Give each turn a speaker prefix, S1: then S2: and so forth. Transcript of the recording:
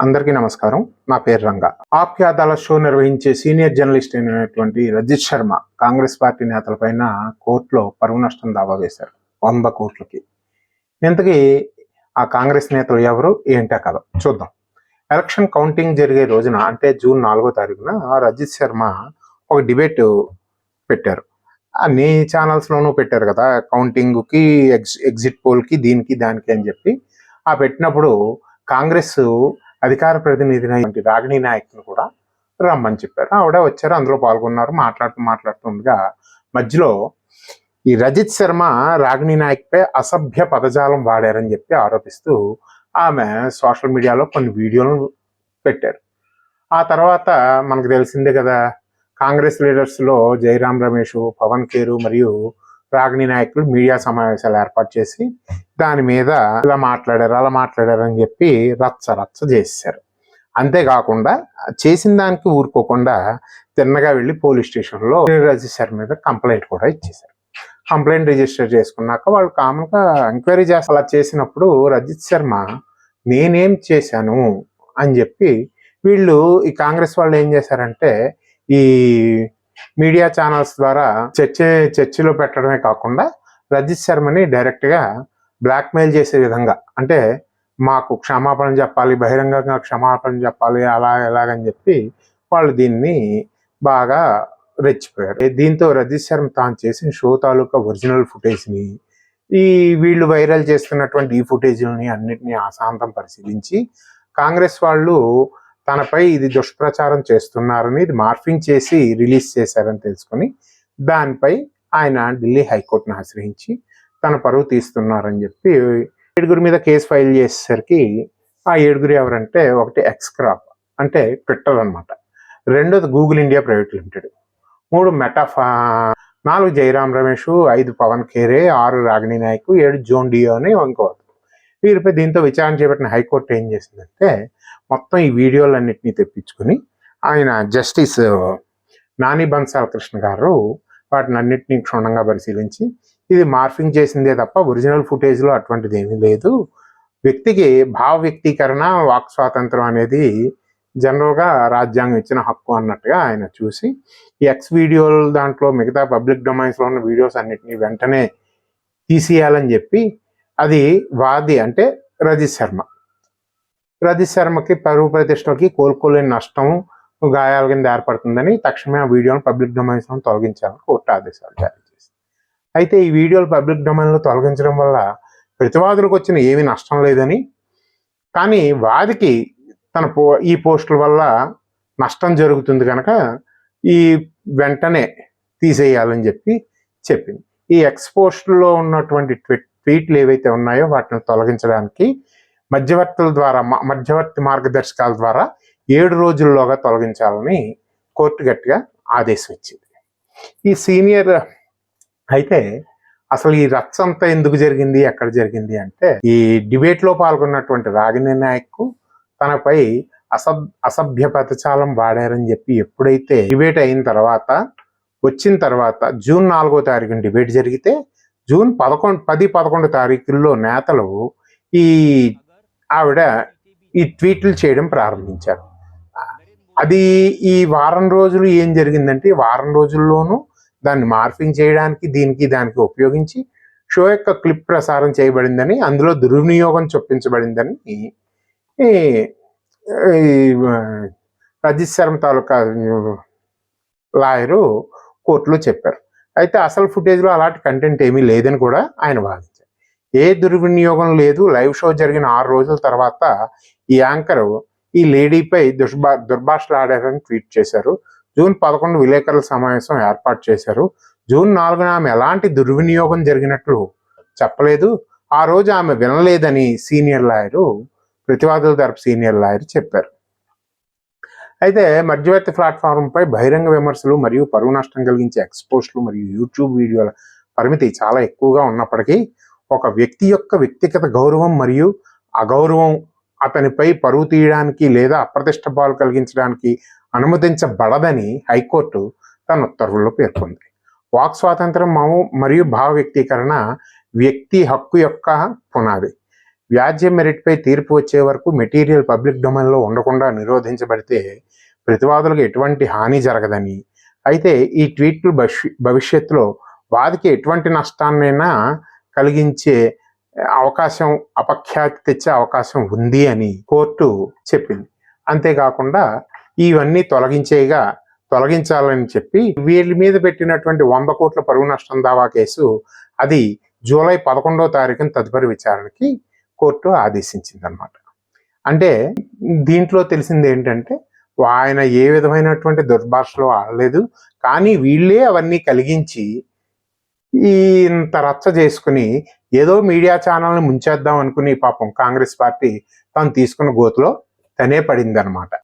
S1: అందరికీ నమస్కారం. నా పేరు రంగా. ఆప్కి అదాలత్ షో నిర్వహించే సీనియర్ జర్నలిస్ట్ అయినటువంటి రజిత్ శర్మ కాంగ్రెస్ పార్టీ నేతలపైన కోర్టులో పరువు నష్టం దావా వేశారు. వంద కోట్లకి. ఇంతకీ ఆ కాంగ్రెస్ నేతలు ఎవరు? ఏంటా కదా చూద్దాం. ఎలక్షన్ కౌంటింగ్ జరిగే రోజున అంటే జూన్ నాలుగో తారీఖున రజిత్ శర్మ ఒక డిబేట్ పెట్టారు. అన్ని ఛానల్స్లోనూ పెట్టారు కదా కౌంటింగ్కి ఎగ్జిట్ పోల్కి దీనికి దానికి అని చెప్పి. ఆ పెట్టినప్పుడు కాంగ్రెస్ అధికార ప్రతినిధి రాగిణి నాయక్ని కూడా రమ్మని చెప్పారు. ఆవిడ వచ్చారు అందులో పాల్గొన్నారు మాట్లాడుతూ మాట్లాడుతుండగా మధ్యలో ఈ రజిత్ శర్మ రాగిణి నాయక్పై అసభ్య పదజాలం వాడారని చెప్పి ఆరోపిస్తూ ఆమె సోషల్ మీడియాలో కొన్ని వీడియోలు పెట్టారు. ఆ తర్వాత మనకు తెలిసిందే కదా కాంగ్రెస్ లీడర్స్లో జయరాం రమేష్ పవన్ కేరు మరియు రాగిణి నాయకులు మీడియా సమావేశాలు ఏర్పాటు చేసి దాని మీద ఇలా మాట్లాడారు అలా మాట్లాడారు అని చెప్పి రచ్చ రచ్చ చేశారు. అంతేకాకుండా చేసిన దానికి ఊరుకోకుండా తిన్నగా వెళ్ళి పోలీస్ స్టేషన్లో రిజిస్టర్ మీద కంప్లైంట్ కూడా ఇచ్చేశారు. కంప్లైంట్ రిజిస్టర్ చేసుకున్నాక వాళ్ళు కామన్గా ఎంక్వైరీ చేసి అలా చేసినప్పుడు రజిత్ శర్మ నేనేం చేశాను? అని చెప్పి వీళ్ళు ఈ కాంగ్రెస్ వాళ్ళు ఏం చేశారంటే ఈ మీడియా ఛానల్స్ ద్వారా చర్చ చర్చిలో పెట్టడమే కాకుండా రజిత్ శర్మని డైరెక్ట్గా బ్లాక్మెయిల్ చేసే విధంగా అంటే మాకు క్షమాపణ చెప్పాలి బహిరంగంగా క్షమాపణ చెప్పాలి అలా ఎలాగని చెప్పి వాళ్ళు దీన్ని బాగా రెచ్చిపోయారు. దీంతో రజిత్ శర్మ తాను చేసిన షో తాలూకా ఒరిజినల్ ఫుటేజ్ని ఈ వీళ్ళు వైరల్ చేస్తున్నటువంటి ఈ ఫుటేజ్లని అన్నిటినీ అశాంతం పరిశీలించి కాంగ్రెస్ వాళ్ళు తనపై ఇది దుష్ప్రచారం చేస్తున్నారని ఇది మార్ఫింగ్ చేసి రిలీజ్ చేశారని తెలుసుకొని దానిపై ఆయన ఢిల్లీ హైకోర్టును ఆశ్రయించి తన పరువు తీస్తున్నారని చెప్పి ఏడుగురి మీద కేసు ఫైల్ చేసేసరికి ఆ ఏడుగురు ఎవరంటే ఒకటి ఎక్స్క్రాప్ అంటే ట్విట్టర్ అనమాట రెండోది గూగుల్ ఇండియా ప్రైవేట్ లిమిటెడ్. మూడు మెటాఫా నాలుగు జయరాం రమేష్ ఐదు పవన్ ఖేరే ఆరు రాగిణి నాయకు ఏడు జోన్ డియో అని ఇంకోవద్దు వీరిపై దీంతో విచారణ చేపట్టిన హైకోర్టు ఏం చేసిందంటే మొత్తం ఈ వీడియోలన్నింటినీ తెప్పించుకుని ఆయన జస్టిస్ నాని బన్సాల్ కృష్ణ గారు వాటిని అన్నింటినీ క్షుణ్ణంగా పరిశీలించి ఇది మార్ఫింగ్ చేసిందే తప్ప ఒరిజినల్ ఫుటేజ్లో అటువంటిది ఏమీ లేదు. వ్యక్తికి భావ వ్యక్తీకరణ వాక్ స్వాతంత్రం అనేది జనరల్గా రాజ్యాంగం ఇచ్చిన హక్కు అన్నట్టుగా ఆయన చూసి ఈ ఎక్స్ వీడియోలు దాంట్లో మిగతా పబ్లిక్ డొమైన్స్లో ఉన్న వీడియోస్ అన్నిటినీ వెంటనే తీసేయాలని చెప్పి అది వాది అంటే రజిత్ శర్మ. రతి శర్మకి పరువు ప్రతిష్టలకి కోలుకోలేని నష్టం గాయాల కింద ఏర్పడుతుందని తక్షణమే ఆ వీడియోను పబ్లిక్ డొమైన్స్లో తొలగించాలని కోర్టు ఆదేశాలు జారీ చేసింది. అయితే ఈ వీడియోలు పబ్లిక్ డొమైన్లో తొలగించడం వల్ల ప్రతివాదులకు వచ్చిన ఏమీ నష్టం లేదని కానీ వాదికి తన పో ఈ పోస్టుల వల్ల నష్టం జరుగుతుంది కనుక ఈ వెంటనే తీసేయాలని చెప్పి చెప్పింది. ఈ ఎక్స్ పోస్టుల్లో ఉన్నటువంటి ట్వీట్ ట్వీట్లు ఏవైతే ఉన్నాయో వాటిని తొలగించడానికి మధ్యవర్తుల ద్వారా మధ్యవర్తి మార్గదర్శకాల ద్వారా ఏడు రోజుల్లోగా తొలగించాలని కోర్టు గట్టిగా ఆదేశం ఇచ్చింది. ఈ సీనియర్ అయితే అసలు ఈ రచ్చ అంతా ఎందుకు జరిగింది ఎక్కడ జరిగింది అంటే ఈ డిబేట్లో పాల్గొన్నటువంటి రాగిణి నాయక్ తనపై అసభ్ అసభ్య పదచాలం వాడారని చెప్పి ఎప్పుడైతే డిబేట్ అయిన తర్వాత వచ్చిన తర్వాత జూన్ నాలుగో తారీఖున డిబేట్ జరిగితే జూన్ పదకొండు పది పదకొండు తారీఖుల్లో నేతలు ఈ ఆవిడ ఈ ట్వీట్లు చేయడం ప్రారంభించారు. అది ఈ వారం రోజులు ఏం జరిగిందంటే వారం రోజుల్లోనూ దాన్ని మార్ఫింగ్ చేయడానికి దీనికి దానికి ఉపయోగించి షో యొక్క క్లిప్ ప్రసారం చేయబడిందని అందులో దుర్వినియోగం చొప్పించబడిందని రజిత్ శర్మ తాలూకా లాయరు కోర్టులో చెప్పారు. అయితే అసలు ఫుటేజ్లో అలాంటి కంటెంట్ ఏమీ లేదని కూడా ఆయన వాదించారు. ఏ దుర్వినియోగం లేదు. లైవ్ షో జరిగిన ఆరు రోజుల తర్వాత ఈ యాంకర్ ఈ లేడీపై దుర్భా దుర్భాషలాడారని ట్వీట్ చేశారు. జూన్ పదకొండు విలేకరుల సమావేశం ఏర్పాటు చేశారు. జూన్ నాలుగున ఆమె ఎలాంటి దుర్వినియోగం జరిగినట్లు చెప్పలేదు. ఆ రోజు ఆమె వినలేదని సీనియర్ లాయరు ప్రతివాదుల తరపు సీనియర్ లాయర్ చెప్పారు. అయితే మధ్యవర్తి ప్లాట్ఫారంపై బహిరంగ విమర్శలు మరియు పరువు నష్టం కలిగించే ఎక్స్పోస్ట్లు మరియు యూట్యూబ్ వీడియోల పరిమితి చాలా ఎక్కువగా ఉన్నప్పటికీ ఒక వ్యక్తి యొక్క వ్యక్తిగత గౌరవం మరియు అగౌరవం అతనిపై పరువు తీయడానికి లేదా అప్రతిష్ట పాలు కలిగించడానికి అనుమతించబడదని హైకోర్టు తన ఉత్తర్వుల్లో పేర్కొంది. వాక్ స్వాతంత్రం మరియు భావ వ్యక్తీకరణ వ్యక్తి హక్కు యొక్క పునాది. వ్యాజ్య మెరిట్పై తీర్పు వచ్చే వరకు మెటీరియల్ పబ్లిక్ డొమైన్లో ఉండకుండా నిరోధించబడితే ప్రతివాదులకు ఎటువంటి హాని జరగదని. అయితే ఈ ట్వీట్లు భవిష్యత్తులో వాదికి ఎటువంటి నష్టాన్నైనా కలిగించే అవకాశం అపఖ్యాతి తెచ్చే అవకాశం ఉంది అని కోర్టు చెప్పింది. అంతేకాకుండా ఇవన్నీ తొలగించేగా తొలగించాలని చెప్పి వీళ్ళ మీద పెట్టినటువంటి వంద కోట్ల పరువు నష్టం దావా కేసు అది జూలై పదకొండో తారీఖున తదుపరి విచారణకి కోర్టు ఆదేశించిందనమాట అంటే దీంట్లో తెలిసింది ఏంటంటే ఆయన ఏ విధమైనటువంటి దుర్భాషలో ఆడలేదు కానీ వీళ్ళే అవన్నీ కలిగించి ఇంత రచ్చ చేసుకుని ఏదో మీడియా ఛానల్ని ముంచేద్దాం అనుకుని పాపం కాంగ్రెస్ పార్టీ తను తీసుకున్న గోతులో తనే పడింది అనమాట